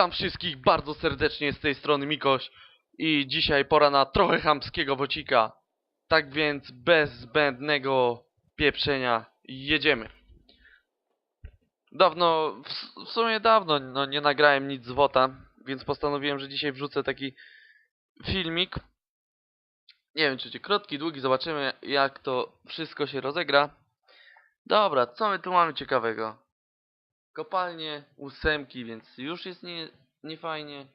Witam wszystkich bardzo serdecznie z tej strony Mikoś i dzisiaj pora na trochę chamskiego wocika. Tak więc bez zbędnego pieprzenia jedziemy. Dawno, w, w sumie dawno no, nie nagrałem nic z WOTA, więc postanowiłem, że dzisiaj wrzucę taki filmik. Nie wiem czy będzie krótki, długi, zobaczymy jak to wszystko się rozegra. Dobra, co my tu mamy ciekawego? Kopalnie, ósemki, więc już jest nie, nie fajnie.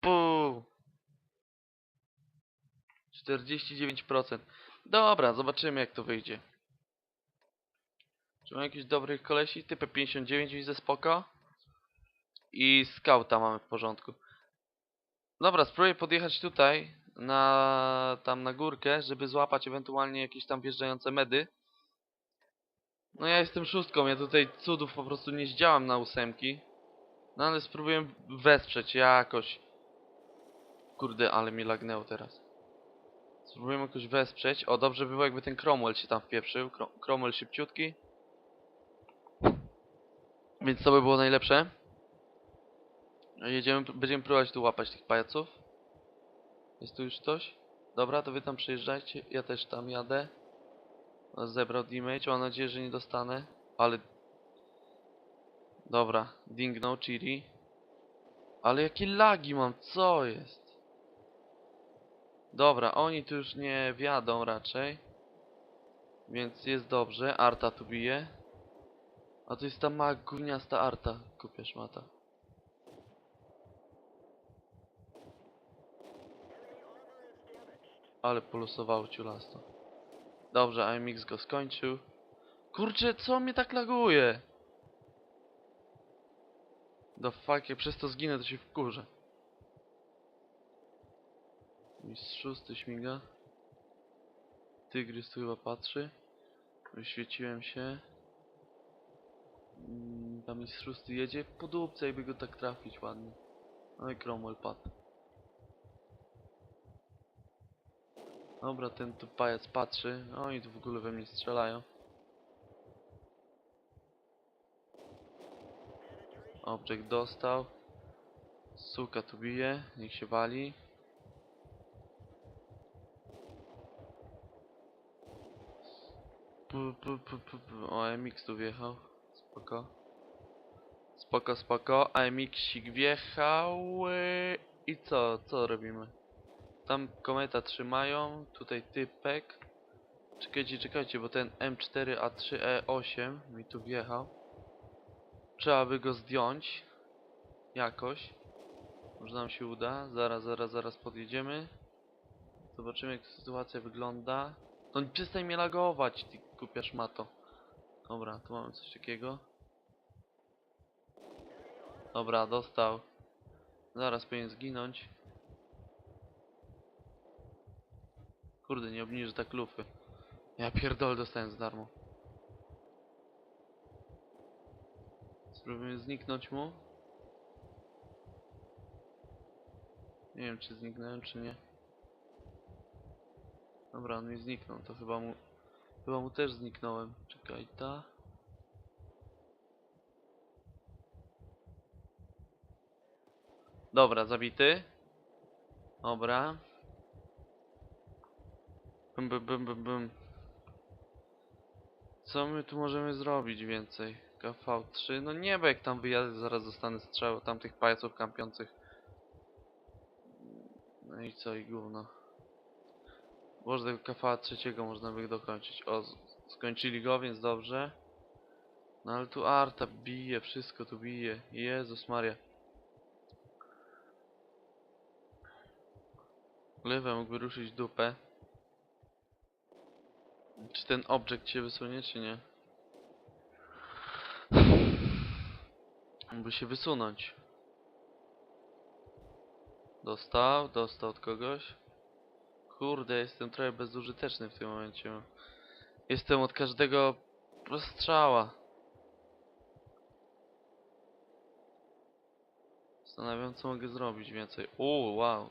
Puu. 49%. Dobra, zobaczymy jak to wyjdzie. Czy mamy jakichś dobrych kolesi? Typy 59 widzę spoko. I skauta mamy w porządku. Dobra, spróbuję podjechać tutaj, na tam na górkę, żeby złapać ewentualnie jakieś tam wjeżdżające medy. No ja jestem szóstką, ja tutaj cudów po prostu nie zdziałam na ósemki. No ale spróbuję wesprzeć jakoś. Kurde, ale mi lagnęło teraz. Spróbujemy jakoś wesprzeć. O, dobrze by było jakby ten Cromwell się tam wpieprzył. Cro Cromwell szybciutki. Więc to by było najlepsze. Jedziemy, będziemy próbować tu łapać tych pajaców. Jest tu już ktoś? Dobra, to wy tam przyjeżdżajcie. Ja też tam jadę. Zebrał damage, mam nadzieję, że nie dostanę. Ale... Dobra, dingnął Chiri. Ale jakie lagi mam, co jest? Dobra, oni tu już nie wiadą raczej. Więc jest dobrze, Arta tu bije. A to jest ta mała gówniasta Arta, kupia szmata. Ale polusowało ciulasto. Dobrze, AMX go skończył. Kurczę, co mnie tak laguje? Do fuck, jak przez to zginę, to się wkurzę. Mistrz szósty śmiga. Tygrys tu chyba patrzy. Wyświeciłem się. Mm, Tam mistrz szósty jedzie. Po dupce, jakby go tak trafić ładnie. No i Cromwell padł. Dobra, ten tu pajac patrzy. Oni tu w ogóle we mnie strzelają. Object dostał. Suka tu bije, niech się wali. Pu, pu, pu, pu, pu. O, MX tu wjechał. Spoko. Spoko, spoko. AMX-sik wjechał. I co? Co robimy? Tam kometa trzymają. Tutaj typek. Czekajcie, czekajcie, bo ten M4A3E8 mi tu wjechał. Trzeba by go zdjąć. Jakoś. Może nam się uda. Zaraz, zaraz, zaraz podjedziemy. Zobaczymy jak sytuacja wygląda. No przestań mnie lagować, ty kupia szmato. Dobra, tu mamy coś takiego. Dobra, dostał. Zaraz powinien zginąć. Kurde, nie obniżę tak lufy. Ja pierdolę dostałem za darmo. Spróbujemy zniknąć mu. Nie wiem czy zniknąłem czy nie. Dobra, on mi zniknął, to chyba mu... Chyba mu też zniknąłem. Czekaj, ta... Dobra, zabity. Dobra. Bum, bum, bum, bum, bum. Co my tu możemy zrobić więcej? KV3, no nie, bo jak tam wyjadę, zaraz dostanę strzał tamtych pajaców kampiących. No i co, i gówno. Może tego KV trzeciego można by dokończyć. O, skończyli go, więc dobrze. No ale tu Arta bije, wszystko tu bije. Jezus Maria. Lewe mógłby ruszyć dupę. Czy ten obiekt się wysunie, czy nie? Mógłby się wysunąć. Dostał, dostał od kogoś. Kurde, jestem trochę bezużyteczny w tym momencie. Jestem od każdego strzała. Zastanawiam co mogę zrobić więcej. Uuu, wow.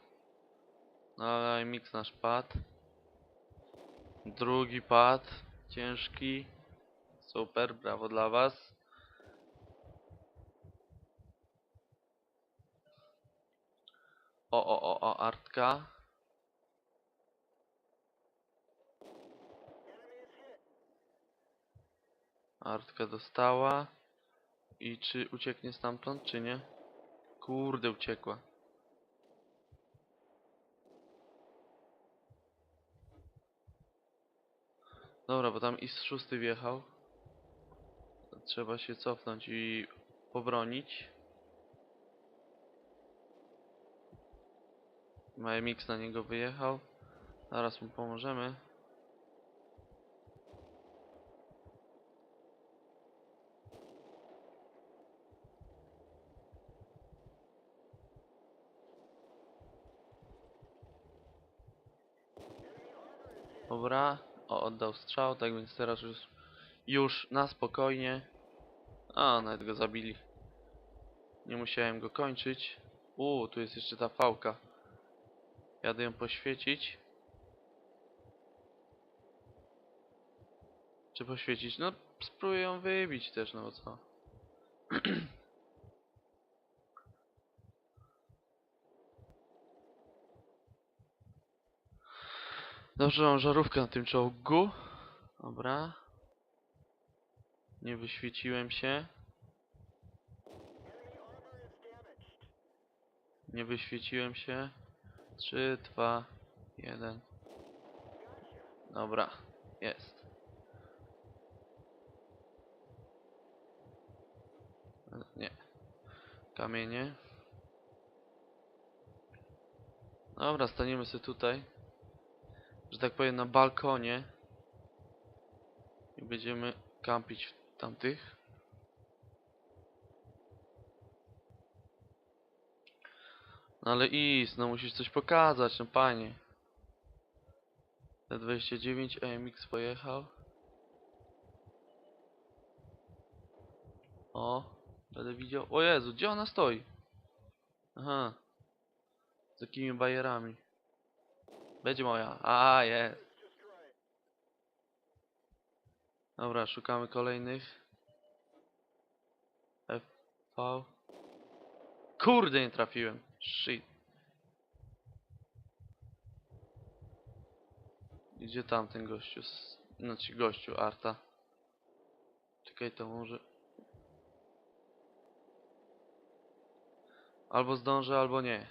No mix nasz pad. Drugi pad. Ciężki. Super, brawo dla was. O, o, o, o, artka. Artka dostała. I czy ucieknie stamtąd, czy nie? Kurde, uciekła. Dobra, bo tam i z szósty wjechał. Trzeba się cofnąć i pobronić. MX na niego wyjechał. Zaraz mu pomożemy. Dobra, o, oddał strzał, tak więc teraz już, już na spokojnie. A, nawet go zabili. Nie musiałem go kończyć. Uuu, tu jest jeszcze ta fałka. Jadę ją poświecić. Czy poświecić? No, spróbuję ją wybić też, no bo co. Dobrze, mam żarówkę na tym czołgu. Dobra. Nie wyświeciłem się. Nie wyświeciłem się. 3, 2, 1. Dobra, jest. Nie. Kamienie. Dobra, staniemy sobie tutaj. Że tak powiem na balkonie. I będziemy kampić w tamtych. No ale Is, no musisz coś pokazać, no panie. T29 AMX pojechał. O, będę widział. O Jezu, gdzie ona stoi? Aha. Z jakimi bajerami? Będzie moja. A, jest. Dobra, szukamy kolejnych. FV. Kurde, nie trafiłem. Shit. Gdzie tamten gościu? Znaczy gościu, Arta. Czekaj, to może... Albo zdążę, albo nie.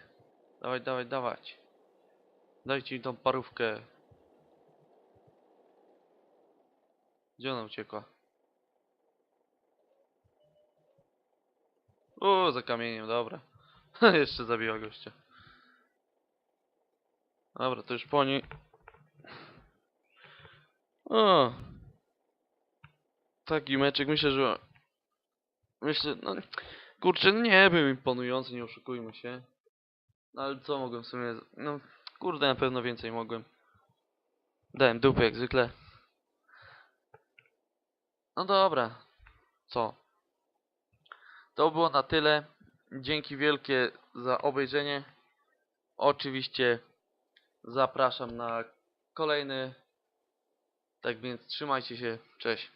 Dawaj, dawaj, dawać. Dajcie mi tą parówkę. Gdzie ona uciekła? O, za kamieniem, dobra. Jeszcze zabiła gościa. Dobra, to już po niej. O. Taki meczek, myślę, że... Myślę, no... Kurczę, nie był imponujący, nie oszukujmy się. No ale co mogłem w sumie... No, kurde, na pewno więcej mogłem. Dałem dupę jak zwykle. No dobra. Co? To było na tyle. Dzięki wielkie za obejrzenie. Oczywiście zapraszam na kolejny. Tak więc trzymajcie się. Cześć.